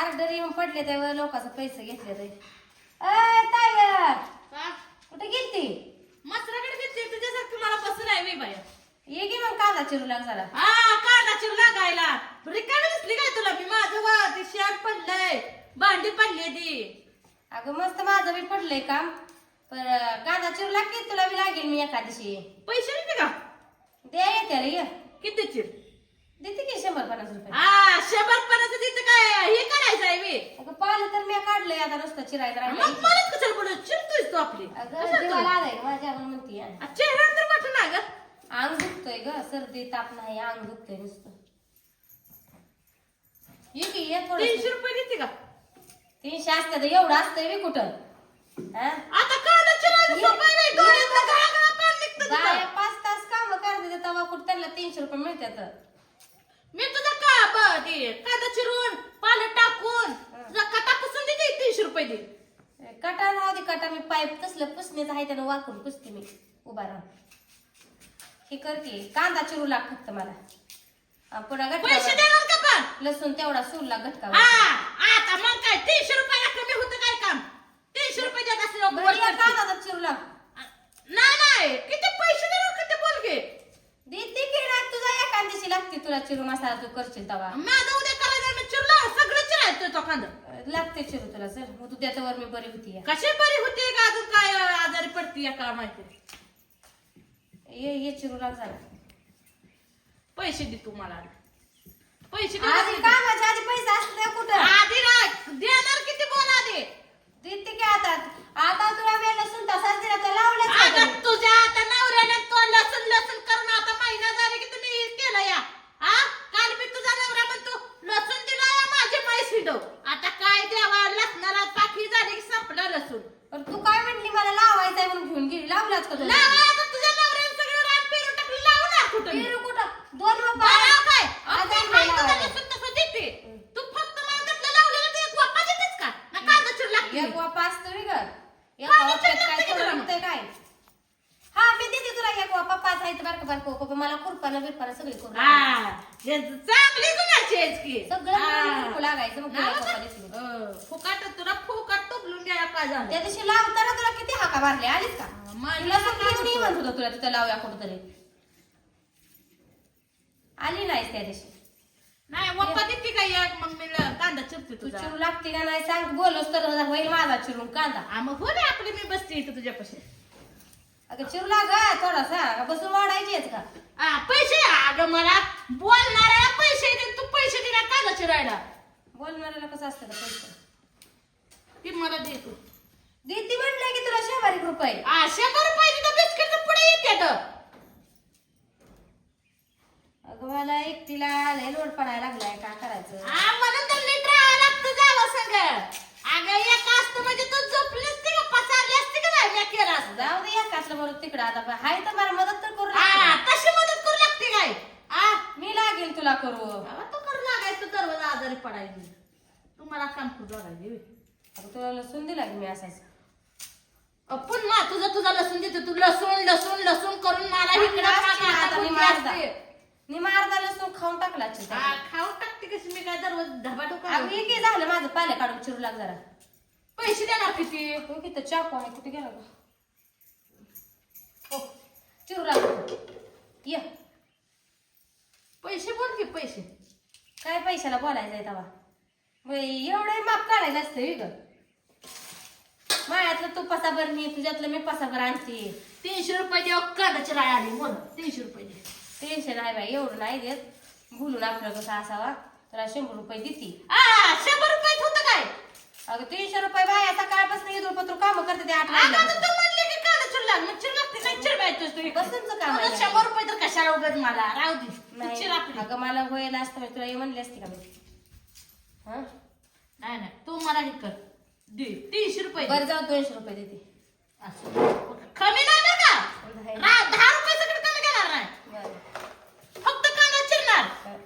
Order येऊन पडले त्यावेळेस लोकांचे पैसे घेतले ते. अय कुठे गेलती? मसराकडे घेतली तुझ्यासारखी मला बसून आहे मी बाया. ये गे मग कांदा चिरू लाग जरा हा कांदा चिर लागायला. रिकामी दिसली काय तुला मी? माझं वा ते शर्ट पडलंय. भांडी पडली ती. अगं मस्त माझं बी पडलंय काम. पण कांदा चिरू लागते तुला बी लागेल मी एका दिवशी पैसे देते का? दे रे ये. किती चिर? देते की शंभर पन्नास रुपये. हा शंभर पन्नास तिथं काय हे करायचं आहे मी अगं पाहिलं तर मी काढलंय आता नुसतं चिरायचं मग. मलाच कशाला बोलत चिरतोयस तू आपली. अगं कशाला जीवाला तू? आलाय माझ्या म्हणती आ, चेहरा तर वाटत ना ग. अंग दुखतोय ग सर्दी ताप नाही अंग दुखतोय नुसतं. ये की ये थोडं तीनशे रुपये देते का? तीनशे असतं तर एवढं असतंय बी कुठं? हा? आता कांदा सोपं पाणी निघतं पाच तास काम करते तेव्हा कुठं त्यांना तीनशे रुपये मिळतात. मी तुझा का ब- ते कांदा चिरून पालं टाकून तुझा कटा पुसून देते दे कटा राहू दे कटा. मी पाईप तसलं पुसण्याचं आहे त्यानं वाकून पुसते मी. उभा राहून. हे करते. कांदा चिरू लाग फक्त मला. पुन्हा पैसे गटका देणार का पण? लसूण तेवढा सूरला गटका हा आता मग काय? तीनशे रुपयाला कमी होतं काय काम? तीनशे रुपये देत असले लोक बरं, या कांदा चिरू लाग. नाही नाही. किती पैसे देणार किती बोलगे देते की तुझा दिवशी लागते तुला चिरू मसाला तू करशील तेव्हा. माझं उद्या करायचं मी चिरला सगळं चिरायचं तो कांदा लागते चिरू तुला सर मग तू त्याच्यावर मी बरी होती. कशी बरी होते का अजून? काय आजारी पडती या का माहिती ये ये चिरू जरा पैसे दे तू मला. पैसे आधी कामाच्या आधी पैसे असते कुठं? आधी देणार किती बोला दे देते की आता? आता तुला वेळ लसूण तसाच दिला तर लावलंच का आता? तुझ्या आता नवऱ्याने तो लसूण लसूण करून आता महिना झाले की तुम्ही केलं या. हा? काल मी तुझा नवरा म्हणतो लसूण दिला माझे पैसे दो. आता काय द्यावा लसणाला पाखी झाली की संपला लसूण. पण तू काय म्हणली? मला लावायचंय म्हणून घेऊन गेली. लावलाच का तुला? लावा आता तुझ्या नवऱ्याने सगळं रान पेरून टाकलं. लावू ना कुठं? पेरू कुठं? दोन काय? आता काय वेळ तुझं लावायला. लसूण तसं देते. तू फक्त मला म्हटलं लावलेलं ते एक वापा देतेस का? ना कांदा चिर लागते. एक वापा असतो रे ग एक हा, वापात विचार काय करते की थोडं तुला? लागतंय काय? हा मी देते तुला एक वापा पाच आहे बारक बारक. कोको मला कुरपाना बिरपाना सगळी करून हा. हे चांगली गुणाची आहेस की. सगळं हा. कुरपू लागायचं मग का? अं, फुकाट तुला फुकाट टोपलून घ्यायला काय झालं त्या दिवशी लावताना तुला किती हाका मारले आलीस का? तुला मी होतं? म्हणत होतं तुला तिथं लावूया कुठंतरी. आली नाहीस त्या दिवशी. नाही पप्पा देते का एक मग मी ल- कांदा चिरते तू तुझा. चिरू लागते का नाही सांग बोलच तर होईल माझा चिरून कांदा. हा, मग हो रे आपली मी बसते इथं तुझ्यापाशी. अगं चिरू लाग थोडासा. का बसून वाढायचीच का? हा पैसे? अगं मला बोलणाऱ्या पैसे दे. तू पैसे दे ना कांदा चिरायला? बोलणाऱ्याला कसं असतं का पैसे? ती मला दे तू. देते म्हटलंय की तुला शंभर रुपये. हा, शंभर रुपये तर बिस्किटचं पुढे येते तर. अगं मला एकटीला लय लोड पडायला लागलाय. काय करायचं? हा म्हणून तर नीट राहावं लागतं जावं संग. अगं एक असतं म्हणजे तू झोपली असती मी केलं असतं जाऊ दे एकातलं बरोबर तिकडं आता. हाय तर मला मदत तर करू हा लागते. तशी मदत करू लागते काय? हा मी लागेल तुला करू. बाबा तू करू लागायचं दरवाजा आजारी पडायची. तुम्हाला काम करू लागायची अगं तुला लसूण दिला की मी असाच पुन्हा तुझं तुझा लसूण देतो. तू लसूण लसूण लसूण करून मला इकडं असते मागं आता मारदा असते. निमा अर्धा लसूण खाऊन टाकला. हा, खाऊन टाकते कशी मी काय दरवाज धबा अगं टोका हे झालं माझं पाल्या काढून चिरू लाग जरा. पैसे देणार किती? हो की तर चाकू आहे कुठे गेला गं? हो लाग ये. पैसे बोल की पैसे. काय पैशाला बोलायचं आहे तेव्हा? मग एवढं माप काढायचं असतं ग. मायातलं तू पसाभर मी तुझ्यातलं मी पसाभर आणते. तीनशे रुपये देऊ कांदाची राय आली बोल तीनशे रुपये दे. टेन्शन आहे बाई एवढं नाही देत. बोलून आपलं कसं असावा? तुला शंभर रुपये देते. आ शंभर रुपयात होतं काय? अगं तीनशे रुपये बाया सकाळपासून इथून पत्र काम करते ते आठ आता. तू म्हणले की कांदा चिरला मग चिरला नाही चिरवायचंच तू काम आहे? तुझं शंभर रुपये तर कशाला उगत मला? राहू दे. तू नाही. चिर आपली. अगं मला असतं तुला हे म्हणले असते का मी? हा? नाही नाही. तू मला हे कर. दे. तीनशे रुपये दे. बरं जाऊ दोनशे रुपये देते. असं. कमी नाही का? नाही. रा- दहा रुपये सगळं कमी घेणार नाही. बरं. फक्त कांदा चिरणार. बरं.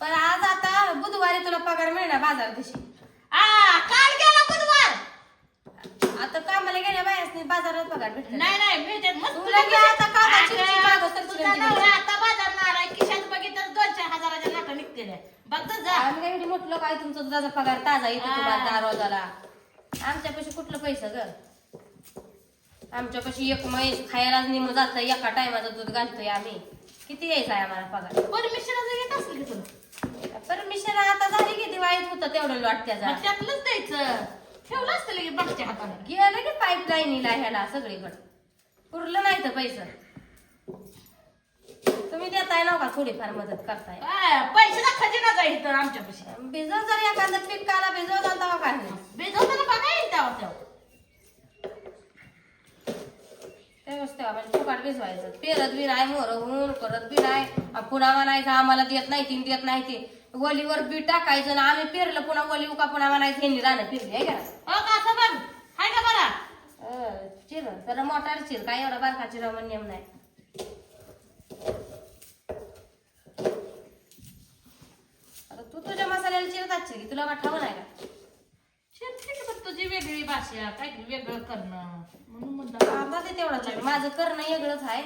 पण आज आता बुधवारी तुला पगार मिळणार बाजार दिवशी आ काल गेला बुधवार आता कामाला गेल्या बायासनी बाजारात पगार भेटणार नाही. नाही मी ते मस्त तुला घे आता मागं तुझा नवरा आता बाजारणार आहे खिशात बघितलं दोन चार हजाराच्या नोटा आपल्या निघते बघ जा. आम्ही काय एवढी म्हटलं काय तुमचा दुधाचा पगार ताजा येतो हा. तुम्हाला दहा रोजाला. आमच्यापाशी कुठलं पैसा ग? आमच्यापाशी एक म्हैस खायलाच निम जात एका टायमाचं दूध घालतोय आम्ही. किती यायचा आहे आम्हाला पगार? परमिशन येत असेल की तुला परमिशन आता झाली की दिवाळीत होतं तेवढं लॉट त्याचा मग त्यातलंच द्यायचं. ठेवलं असतं की बघच्या हाताला गेलं की पाईपलाईनीला ह्याला सगळीकडं. पुरलं नाही तर पैसे. तुम्ही देताय ना का थोडीफार मदत करताय? पैशाचा खजिना जाईल तर आमच्यापाशी. भिजव जर एखादं पीक काला भिजव जाता काय नाही बेजवताना बघा येईल तेव्हा तेव्हा. तेव्हाच तेव्हा म्हणजे फुकाट भिजवायचं. पेरत बी नाही मोर होऊन करत बी नाही आ, पुन्हा म्हणायचं आम्हाला देत नाही ती देत नाही ते. वलीवर बी टाकायचं ना आम्ही पेरलं पुन्हा वली उका पुन्हा म्हणायचं ह्यांनी राहणं फिरली आहे का? हो का असं बघ हाय का बरा अं, चिर तर मोठार चिर काय एवढा बारका चिरा म्हणून नेम नाही. आता तू तुझ्या मसाल्याला चिरत असशील की तुला का ठाव नाही का? शेतकरी पण तुझी वेगळी भाषा काहीतरी वेगळं करणं म्हणून म्हणलं. ते तेवढंच आहे. माझं करणं वेगळंच आहे.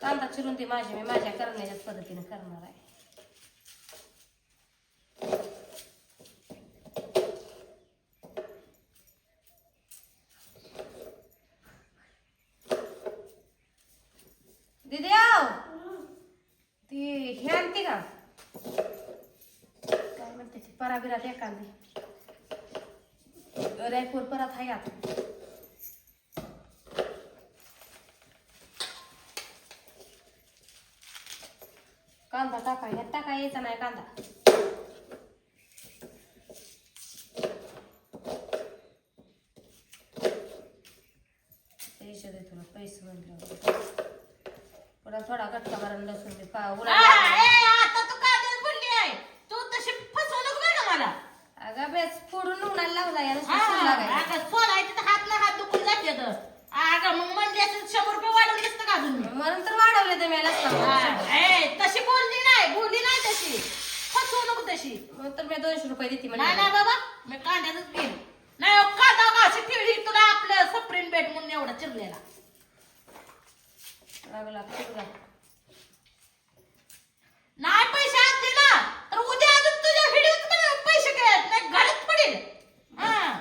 कांदा चिरून ते माझी मी माझ्या करण्याच्याच पद्धतीने करणार आहे दीदी आव ती हे आणते का काय म्हणते ती पराबिरात एखादी रायपूर परत आहे आता कांदा टाका ह्यात टाका यायचा नाही कांदा पैसे दे तुला पैसे म्हटलं पुन्हा थोडा गटका भरून लसूण दे पा आ, उडा ए, आता तू काय देत बोलली आहे तू तशी फसवणूक नाही का मला अगं बेस फोडून उन्हाला लावला या हा, नुसतं लागायचं अगं सोलायचं तर हात ना हात दुखून जाते तर. अगं मग म्हणली असेल शंभर रुपये वाढवून दिसतं का अजून मी? म्हणून तर वाढवले ते मला हा, ए, तशी बोलली नाही बोलली नाही तशी फसवणूक तशी मग तर मी दोनशे रुपये देते नाही नाही म्हणजे बाबा मी कांद्यातच घेईन नाही हो, कांदा का अशी ठेवली तुला आपलं सप्रेन बेट म्हणून एवढा चिरलेला लागला तुला नाही पैसे आज दिला तर उद्या अजून तुझ्या व्हिडिओत पैसे घेत नाही घरात पडेल हा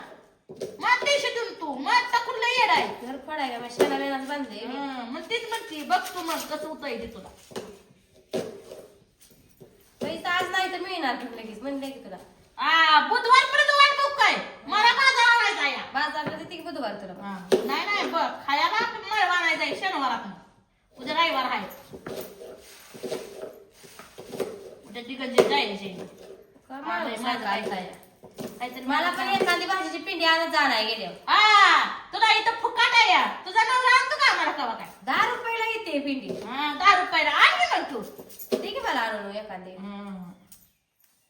मग पैसे देऊन तू मग टाकून लय येड आहे घर पडायला मग शेणा वेळाच बांधले मी. हा, मग तीच म्हणते बघ तू मग कसं उतायचे तुला. पैसा आज नाही तर मिळणार पण लगेच म्हणले की तुला. आ बुधवारपर्यंत वाट बघ काय. मला बाजार आणायचा या बाजारला देते की बुधवार तुला. हा, नाही नाही बघ खायला मळवा आणायचा आहे शनिवारात. उद्या रविवार आहे. उद्या दिगंजी जायचे का. काहीतरी मला पण एखादी भाजीची पिंडी आणत जाणार गेल्या तुला इथं फुकाट आहे. या तुझा नवरा आणतो का आम्हाला कवा काय? दहा येते पिंडी हा, दहा रुपयाला आण की मग तू. दे की मला आणून एखादी. हम्म.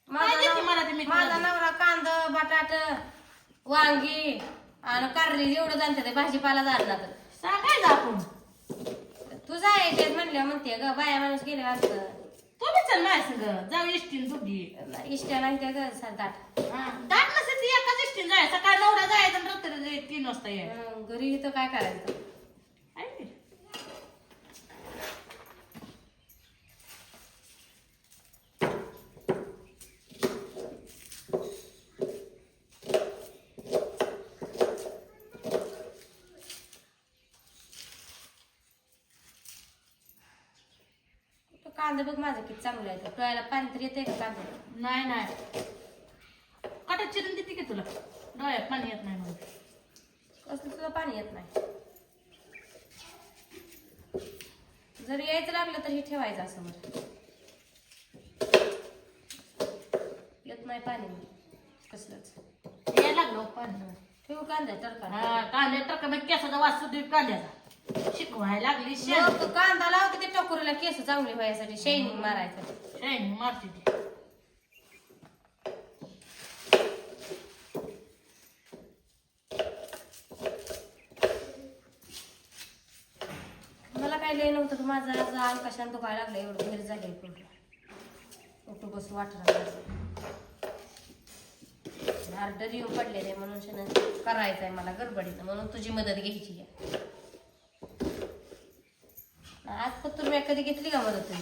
माझा काय देते नव- मला ते मी माझा? नवरा कांद बटाट वांगी आणि कारली एवढं जाणते ते भाजीपाला जाणार तर सांगायचं आपण. तू जायचे म्हणल्या म्हणते ग बाया माणूस गेले असं. तू बी चल माझ्या संग. जाऊ इष्टीन दुधी इष्ट्या नाही त्या ग सरदाट दाट. नसेल ती एकाच इष्टीन जाय. सकाळी नवरा जायचं आणि रात्री तीन वाजता हं, घरी इथं काय करायचं तो कांदा बघ माझं किती चांगलं आहे टोळ्याला पाणी तर येते का कांदा नाही नाही. काटा चिरून देते की तुला? डोळ्यात पाणी येत नाही म्हणून. कसलं सुद्धा पाणी येत नाही? जर यायचं लागलं तर हे ठेवायचं असं मग येत नाही पाणी कसलंच. यायला लागलो पाणी. ठेवू कांदा तडका हा कांद्या टाका मग केसाचा वास सुद्धा कांद्याचा. शिकवायला लागली शेण. मग कांदा लावते ते टोकरीला केस चांगले व्हायसाठी शायनिंग मारायचं. शेण मारते ती. मला काय लय नव्हतं माझा आज कशाने दुखायला लागलं एवढं घरी झाले उठू बसू वाटणार ऑर्डर येऊन पडलेले म्हणून शेण करायचंय मला गडबडीनं म्हणून तुझी मदत घ्यायची आहे आज पण तुम्ही कधी घेतली का तुझी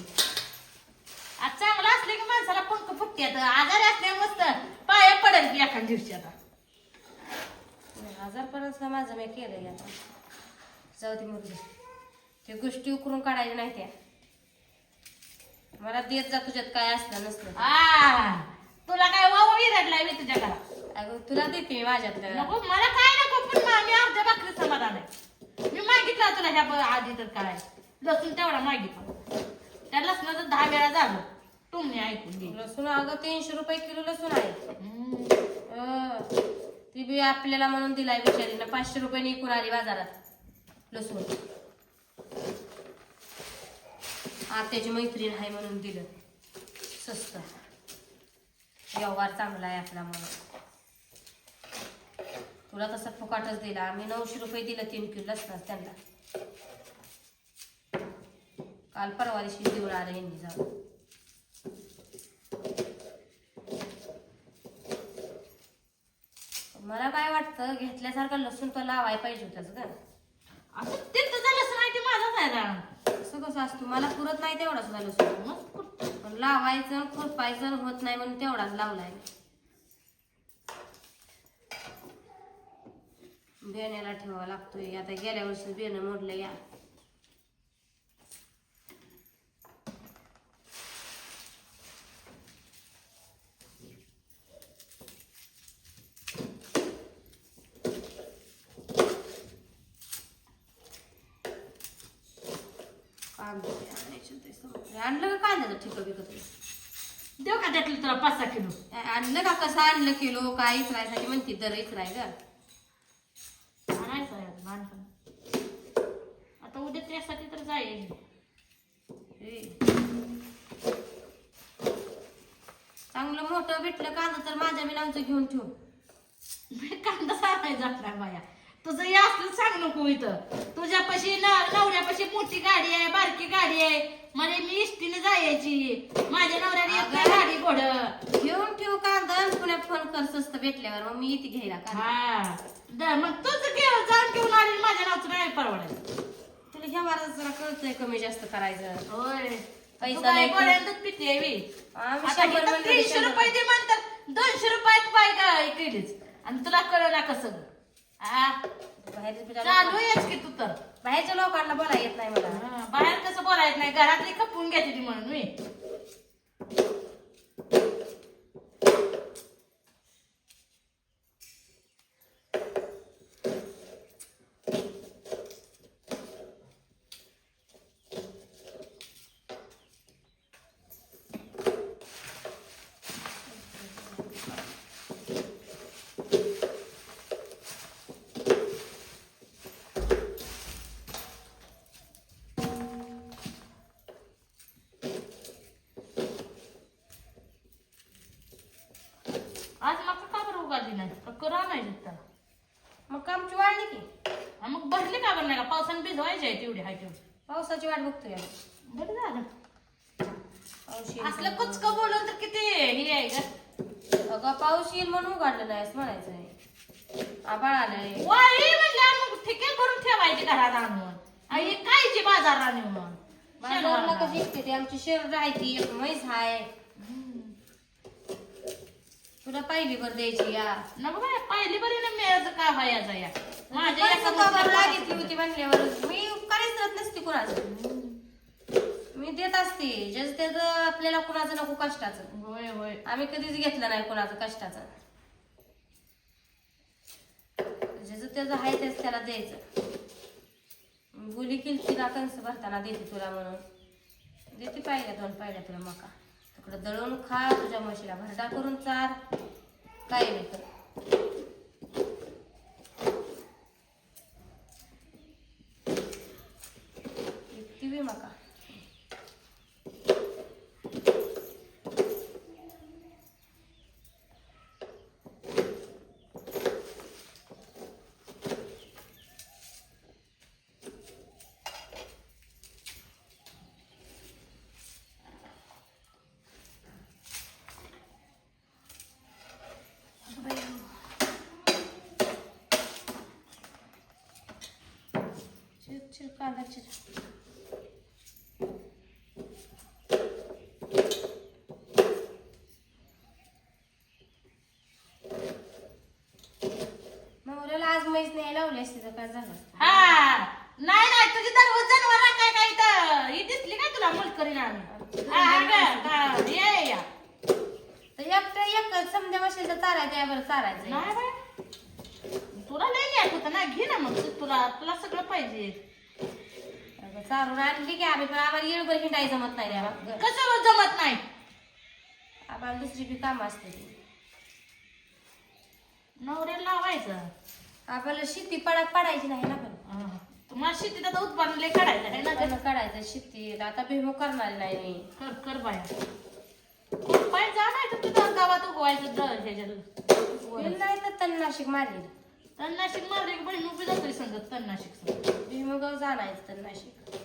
आज चांगलं असलं की माणसाला पंख दुखत्यात आजारी असल्या मस्त पाया पडेल की एखाद दिवशी आता. हजार पर्यंत माझं मी केलंय आता. जाऊ दे मुलगी ते गोष्टी उकरून काढायच्या नाही त्या. मला देत जा तुझ्यात काय असलं नसलं आ, तुला काय वाव विरडलाय मी तुझ्या घरात? अगं तुला देते मी माझ्यातलं. नको मला काय नको पण मा- अर्ध्या भाकरी समाधान आहे. मी मागितलं तुला ह्या आधी तर काय. लसूण तेवढा मागितला त्या लसणाचं दहा वेळा झालं. तुम्ही ऐकून घे लसूण अगं तीनशे रुपये किलो लसूण आहे. अं, ती बी आपल्याला म्हणून दिलाय बिचारीनं. पाचशे रुपयाने इकून आली बाजारात. लसूण. आत्याची मैत्रीण आहे म्हणून दिलं. स्वस्त. व्यवहार चांगला आहे आपला म्हणून. तुला तसं फुकाटच दिला. आम्ही नऊशे रुपये दिलं तीन किलो लसणाच त्यांना. काल परवा दिवशी देऊन आलं यांनी जाऊन. मला काय वाटतं घेतल्यासारखं लसूण तर लावाय पाहिजे होतं का असं ते तुझं लसूण आहे ते माझाच आहे रान. असं कसं असतं मला पुरत नाही तेवढा सुद्धा लसूण. मग? पण लावायचं खुरपायचं होत नाही म्हणून तेवढाच लावलाय बेण्याला ठेवावा लागतोय आता गेल्या वर्षी बेणं मोडलं या कांदे आणलं का कांद्याचं ठिकं देऊ का त्यातलं तुला पाच सहा किलो? आणलं का कसं आणलं किलो? काय इचरायसाठी म्हणते? दर इचराय ग. आणायचं आहे आता उद्या त्यासाठी तर जाईल हे. चांगलं मोठं भेटलं कांदा तर माझ्या मी नावचं घेऊन ठेव. कांदा साराय जात नाही बाया. तुझं हे असलं सांग नको इथं. तुझ्यापाशी न- नवऱ्यापाशी मोठी गाडी आहे बारकी गाडी आहे. म्हणजे मी इष्टीने जायची. माझ्या नवऱ्याने येत नाही गाडी घोड. घेऊन ठेव कांदा पुण्या फोन कर स्वस्त भेटल्यावर मग मी येते घ्यायला हा. द- मग तुझं घेऊ जाऊन घेऊन आली माझ्या नावचं नाही परवडायचं तुला ह्या महाराज जरा कळतंय कमी जास्त करायचं. होय. पैसा नाही गोळ्या दूध पिते बी. आम्ही आता शंभर इथं म्हणलं तीनशे शंभर. रुपये दे म्हणतात. दोनशे रुपयात पाय काय केलीच आणि तुला कळलं कसं ग? बाहेर चालू आहेस की तू तर? बाहेरच्या लोकांना बोला येत नाही मला. बाहेर कसं बोलायचं नाही? घरातली खपून घेते ती म्हणून मी आज मका का बरं उगाली नाही का करा नाही त्याला मग कामची वाढली की हा, मग भरली का बरं नाही का पावसाने भिजवायची आहे तेवढी हाय तेवढी पावसाची वाट बघतोय आम्ही. बरं झालं. पाऊस येईल. असलं कुचक बोलून तर किती हे आहे ग. अगं पाऊस येईल म्हणून उघडलं नाही म्हणायचं आहे. आबाळ आलंय. वाळी म्हणल्या मग ठिके करून ठेवायची घरात आणून. आणि हे कायची बाजारला नेऊन बाजारला कशी येते ती आमची एक म्हैस तुला पाहिली बर द्यायची या. नको बाय पहिली बरी ना मिळायचं का व्हायचं या? माझ्या एका होती म्हणल्यावर. मी काहीच देत नसते कुणाचं. मी देत असते. ज्याचं त्याचं आपल्याला कुणाचं नको कष्टाचं. होय होय. आम्ही कधीच घेतलं नाही कोणाचं कष्टाचं. ज्याचं त्याचं आहे तेच त्याला द्यायचं. बोली केली तिला कंस भरताना देते तुला म्हणून. देते पाहिल्या दोन पाहिल्या तुला मका. तिकडं दळून खा तुझ्या म्हशीला भरडा करून चार. काय नाही कर इतकी बी मका चिर चिर कांदा चिर आपल्याला आज म्हैस नाही तर काय झालं? हा. नाही नाही तुझी दररोज जनावर काय काय तर ही दिसली काय तुला मुलकरी ना हा हा ग, हा, ये ये, तर एकटं एक समजा बसेल तर चारायचं यावर चारायचं. नाही बाय तुला घ्यायच होतं ना? घे ना मग तुला तुला सगळं पाहिजे. अगं, चारून आणली की आम्ही पण आम्हाला येळभर हिंडायचं जमत नाही रे आम्हाला. कसं जमत नाही? आम्हाला दुसरी बी कामं असते ती. नवऱ्याला लावायचं. आपल्याला शेती पडाक पडायची नाही ना पण. तुम्हाला शेतीत आता उत्पन्न लय काढायचं आहे ना ग? त्यानं काढायचं शेती आता भीमो करणार नाही मी. कर कर बाया पाय जा नाही तर तुझ्या गावात उगवायचं दर ह्याच्यात नाही तर तणनाशिक मारली. तणनाशिक मारले की बहीण उभी जातोय संगत तणनाशिक संगत. भीमगाव जाणायचं तणनाशिक.